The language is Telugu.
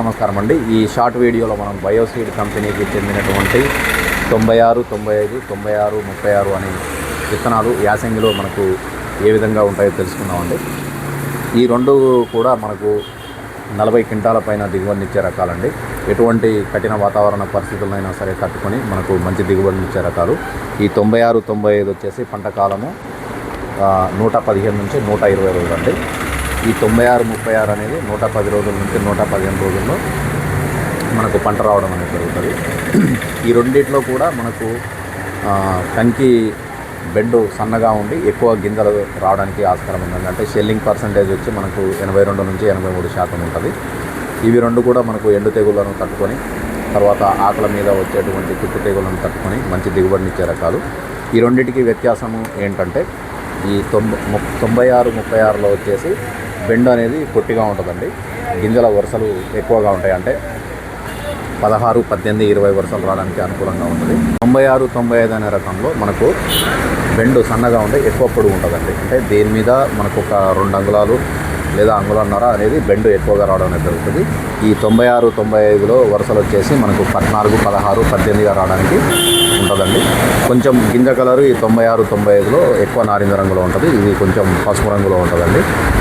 నమస్కారం అండి. ఈ షార్ట్ వీడియోలో మనం బయోసీడ్ కంపెనీకి చెందినటువంటి తొంభై ఆరు తొంభై ఐదు తొంభై ఆరు ముప్పై ఆరు అనే విత్తనాలు యాసంగిలో మనకు ఏ విధంగా ఉంటాయో తెలుసుకుందామండి. ఈ రెండు కూడా మనకు నలభై క్వింటాల పైన దిగుబడినిచ్చే రకాలండి. ఎటువంటి కఠిన వాతావరణ పరిస్థితులైనా సరే తట్టుకొని మనకు మంచి దిగుబడినిచ్చే రకాలు. ఈ తొంభై ఆరు తొంభై ఐదు వచ్చేసి పంట కాలము నూట పదిహేను నుంచి నూట ఇరవై రోజులు అండి ఈ తొంభై ఆరు ముప్పై ఆరు అనేది నూట పది రోజుల నుంచి నూట పదిహేను రోజుల్లో మనకు పంట రావడం అనేది జరుగుతుంది. ఈ రెండిట్లో కూడా మనకు కంకి బెండు సన్నగా ఉండి ఎక్కువ గింజలు రావడానికి ఆస్కారం ఉందండి. అంటే షెల్లింగ్ పర్సంటేజ్ వచ్చి మనకు ఎనభై రెండు నుంచి ఎనభై మూడు శాతం ఉంటుంది. ఇవి రెండు కూడా మనకు ఎండు తెగుళ్ళను తట్టుకొని తర్వాత ఆకుల మీద వచ్చేటువంటి తుప్పు తెగులను తట్టుకొని మంచి దిగుబడినిచ్చే రకాలు. ఈ రెండింటికి వ్యత్యాసము ఏంటంటే ఈ తొంభై తొంభై ఆరు ముప్పై ఆరులో వచ్చేసి బెండు అనేది పొట్టిగా ఉంటుందండి. గింజల వరుసలు ఎక్కువగా ఉంటాయి. అంటే పదహారు పద్దెనిమిది ఇరవై వరుసలు రావడానికి అనుకూలంగా ఉంటుంది. తొంభై ఆరు తొంభై ఐదు అనే రకంలో మనకు బెండు సన్నగా ఉంటే ఎక్కువ పొడుగు ఉంటుందండి. అంటే దీని మీద మనకు ఒక రెండు అంగుళాలు లేదా అంగుళన్నర అనేది బెండు ఎక్కువగా రావడం అనేది జరుగుతుంది. ఈ తొంభై ఆరు తొంభై ఐదులో వరుసలు వచ్చేసి మనకు పద్నాలుగు పదహారు పద్దెనిమిదిగా రావడానికి ఉంటుందండి. కొంచెం గింజ కలరు ఈ తొంభై ఆరు తొంభై ఐదులో ఎక్కువ నారింజ రంగులో ఉంటుంది. ఇది కొంచెం పసుపు రంగులో ఉంటుందండి.